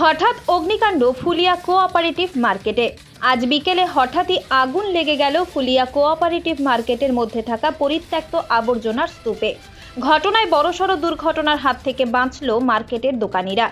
হঠাৎ অগ্নিকাণ্ড ফুলিয়া কোঅপারেটিভ মার্কেটে। আজ বিকেলে হঠাৎই আগুন লেগে গেল ফুলিয়া কোঅপারেটিভ মার্কেটের মধ্যে থাকা পরিত্যক্ত আবর্জনার স্তূপে। ঘটনায় বড়সড় দুর্ঘটনার হাত থেকে বাঁচল মার্কেটের দোকানিরা।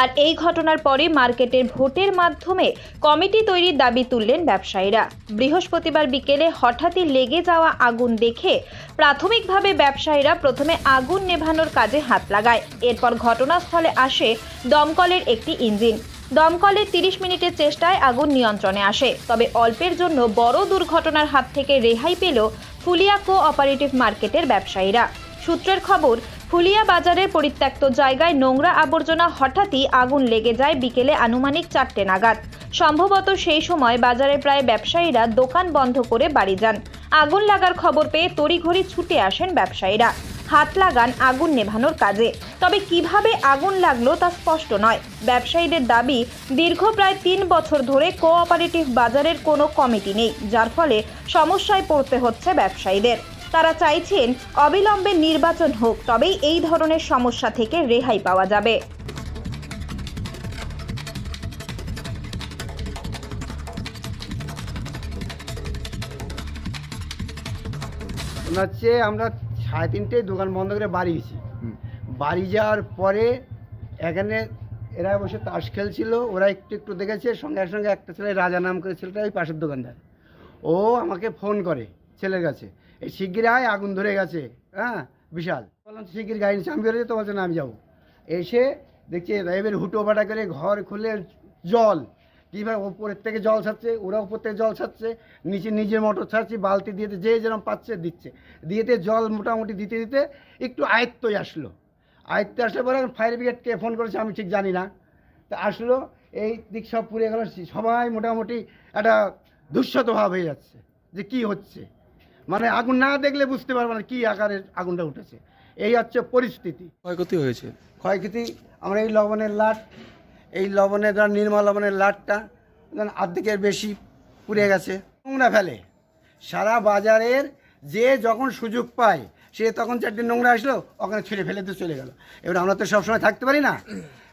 আর এই ঘটনার পরে মার্কেটের ভোটের মাধ্যমে কমিটি তৈরির দাবি তুললেন ব্যবসায়ীরা। বৃহস্পতিবার বিকেলে হঠাৎই লেগে যাওয়া আগুন দেখে প্রাথমিকভাবে ব্যবসায়ীরা প্রথমে আগুন নেভানোর কাজে হাত লাগায়। এরপর ঘটনাস্থলে আসে দমকলের একটি ইঞ্জিন। দমকলের তিরিশ মিনিটের চেষ্টায় আগুন নিয়ন্ত্রণে আসে। তবে অল্পের জন্য বড় দুর্ঘটনার হাত থেকে রেহাই পেল ফুলিয়া কো অপারেটিভ মার্কেটের ব্যবসায়ীরা। সূত্রের খবর, ফুলিয়া বাজারের পরিত্যক্ত জায়গায় নোংরা আবর্জনা হঠাৎই আগুন লেগে যায় বিকেলে আনুমানিক চারটে নাগাদ। সম্ভবত সেই সময় বাজারে প্রায় ব্যবসায়ীরা দোকান বন্ধ করে বাড়ি যান। আগুন লাগার খবর পেয়ে তড়িঘড়ি ছুটে আসেন ব্যবসায়ীরা। হাত লাগান আগুন নেভানোর কাজে। তবে কীভাবে আগুন লাগল তা স্পষ্ট নয়। ব্যবসায়ীদের দাবি, দীর্ঘ প্রায় তিন বছর ধরে কোঅপারেটিভ বাজারের কোনো কমিটি নেই, যার ফলে সমস্যায় পড়তে হচ্ছে ব্যবসায়ীদের। তারা চাইছেন অবিলম্বে নির্বাচন হোক তবেই এই ধরনের সমস্যা থেকে রেহাই পাওয়া যাবে। হচ্ছে আমরা সাড়ে তিনটেয় দোকান বন্ধ করে বাড়ি গেছি। বাড়ি যাওয়ার পরে এখানে এরা বসে তাস খেলছিল ওরা একটু একটু দেখেছে সঙ্গে সঙ্গে একটা ছেলে রাজা নাম করে ছেলেটা ওই পাশের দোকানদার। ও আমাকে ফোন করে ছেলের কাছে। শিগগির আয় আগুন ধরে গেছে হ্যাঁ বিশাল। বললাম, শিগগির গাড়ি নিচ্ছে আমি বেরোতে তো বলছে না, আমি যাব। এসে দেখছি এবার হুটো পাটা করে ঘর খুলে জল কীভাবে ওপরের থেকে জল ছাড়ছে, ওরা ওপর থেকে জল ছাড়ছে, নিচে নিজের মোটর ছাড়ছি, বালতি দিয়ে যে যেরকম পাচ্ছে দিচ্ছে। দিয়েতে জল মোটামুটি দিতে দিতে একটু আয়ত্তই আসলো। আয়ত্তে আসার পরে ফায়ার ব্রিগেডকে ফোন করেছে, আমি ঠিক জানি না। তা আসলো, এই দিক সব পুড়ে গেল, সবাই মোটামুটি একটা দুঃশত ভাব হয়ে যাচ্ছে যে কি হচ্ছে। মানে আগুন না দেখলে বুঝতে পারব না কী আকারের আগুনটা উঠেছে। এই হচ্ছে পরিস্থিতি। ক্ষয়ক্ষতি হয়েছে। ক্ষয়ক্ষতি আমরা এই লবণের লাট এই লবণের নির্মল লবণের লাটটা ধরেন অর্ধেকের বেশি পুড়ে গেছে। নোংরা ফেলে। সারা বাজারের যে যখন সুযোগ পায় সে তখন চারটে নোংরা আসলো ওখানে ছেড়ে ফেলে দিয়ে চলে গেল। এবার আমরা তো সবসময় থাকতে পারি না।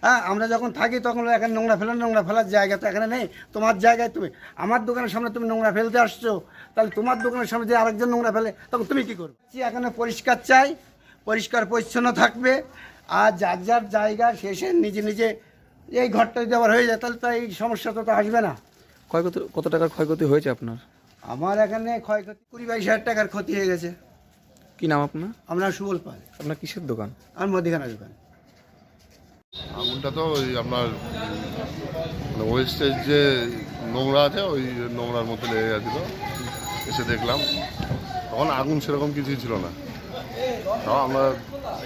হ্যাঁ আমরা যখন থাকি তখন এখানে নোংরা ফেলার নোংরা ফেলার জায়গা তো এখানে নেই। তোমার জায়গায় তুমি আমার দোকানের সামনে তুমি নোংরা ফেলতে আসছো তাহলে তোমার দোকানের সামনে যে আরেকজন নোংরা ফেলে তখন তুমি কী করবে? এখানে পরিষ্কার চাই পরিষ্কার পরিচ্ছন্ন থাকবে আর যার যার জায়গা শেষে নিজে নিজে এই ঘরটা যদি আবার হয়ে যায় তাহলে তো এই সমস্যা তো আসবে না। ক্ষয়ক্ষতি কত টাকার ক্ষয়ক্ষতি হয়েছে আপনার? আমার এখানে ক্ষয়ক্ষতি কুড়ি বাইশ হাজার টাকার ক্ষতি হয়ে গেছে। কি নাম আপনার? আমরা সুবল পাল। আপনার কিসের দোকান? আর মুদিখানা দোকান। আগুনটা তো ওই আপনার মানে ওয়েস্টের যে নোংরা আছে ওই নোংরার মধ্যে লেগে গেছিল। এসে দেখলাম। তখন আগুন সেরকম কিছুই ছিল না। তাও আমরা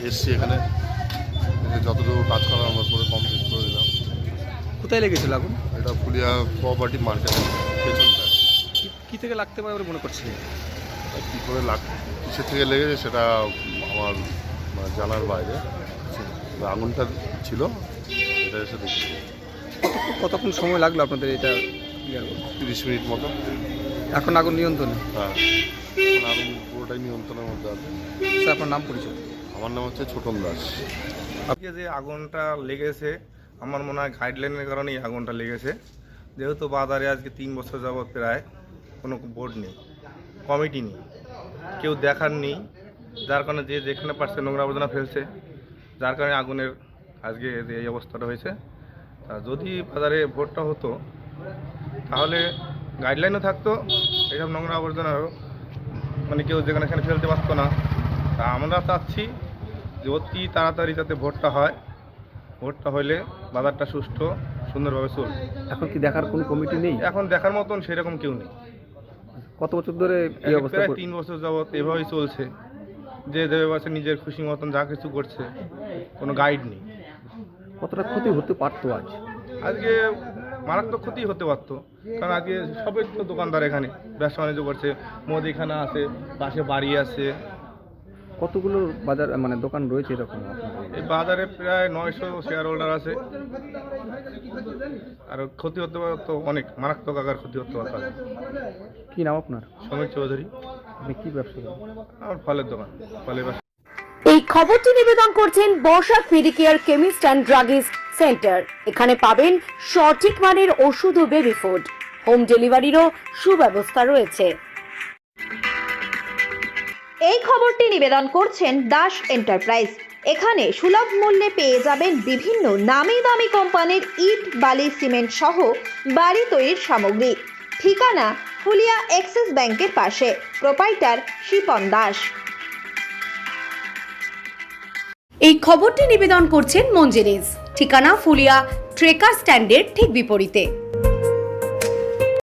এসছি এখানে। যতটুকু কাজ করা আমরা করে কমপ্লিট করে দিলাম। কোথায় লেগেছিল আগুন? এটা ফুলিয়া প্রপার্টি মার্কেটের পেছনটা। কি- থেকে লাগতে পারে বলে মনে করছি কী করে লাগ কিসের থেকে লেগেছে সেটা আমার মানে জানার বাইরে। আগুনটা ছিল এটা এসে কতক্ষণ সময় লাগল আপনাদের এটা তিরিশ মিনিট মতো। এখন আগুন নিয়ন্ত্রণে? হ্যাঁ। এখন আগুন পুরোটাই নিয়ন্ত্রণের মধ্যে আছে। স্যার আপনার নাম পরিচয়? আমার নাম হচ্ছে ছোটন দাস। আজকে যে আগুনটা লেগেছে আমার মনে হয় গাইডলাইনের কারণেই আগুনটা লেগেছে। যেহেতু বাজারে আজকে তিন বছর যাবৎ প্রায় কোনো বোর্ড নেই কমিটি নেই কেউ দেখার নেই। যার কারণে যে যেখানে পারছে নোংরা আবর্জনা ফেলছে। যার কারণে আগুনের আজকে যে এই অবস্থাটা হয়েছে তা যদি বাজারে ভোটটা হতো তাহলে গাইডলাইনও থাকতো এইসব নোংরা আবর্জনা মানে কেউ যেখানে সেখানে ফেলতে পারতো না। তা আমরা চাচ্ছি যে অতি তাড়াতাড়ি যাতে ভোটটা হয় ভোটটা হলে বাজারটা সুষ্ঠু সুন্দরভাবে চলবে। এখন কি দেখার কোনো কমিটি নেই? এখন দেখার মতন সেরকম কেউ নেই। কত বছর ধরে তিন বছর যাবৎ এভাবেই চলছে। যে দেবে বাসে নিজের খুশি মতন যা কিছু করছে কোনো গাইড নেই। কতটা ক্ষতি হতে পারতো আজ? আজকে মারাত্মক ক্ষতি হতে পারতো কারণ আজকে সবই তো দোকানদার এখানে ব্যবসা বাণিজ্য করছে মুদিখানা আছে পাশে বাড়ি আছে। কতগুলো বাজার মানে দোকান রয়েছে এরকম? এই বাজারে প্রায় নয়শো শেয়ার হোল্ডার আছে। আর ক্ষতি হতে পারতো অনেক মারাত্মক আকার ক্ষতি হতে পারতো কি নাম আপনার? সমীর চৌধুরী। আপনি কি ব্যবসা করেন? আমার ফলের দোকান ফলের ব্যবসা। এই খবরটি নিবেদন করছেন বর্ষা ফেরিকেয়ার কেমিস্ট অ্যান্ড ড্রাগিস্ট সেন্টার। এখানে পাবেন সঠিক মানের ওষুধ ও বেবি ফুড হোম ডেলিভারিরও সুব্যবস্থা রয়েছে। এই খবরটি নিবেদন করছেন দাস এন্টারপ্রাইজ। এখানে সুলভ মূল্যে পেয়ে যাবেন বিভিন্ন নামি দামি কোম্পানির ইট বালি সিমেন্ট সহ বাড়ি তৈরির সামগ্রী। ঠিকানা ফুলিয়া এক্সিস ব্যাংকের পাশে। প্রোপাইটার শিপন দাস। এই খবরটি নিবেদন করছেন মঞ্জেরিজ। ঠিকানা ফুলিয়া ট্রেকার স্ট্যান্ডের ঠিক বিপরীতে।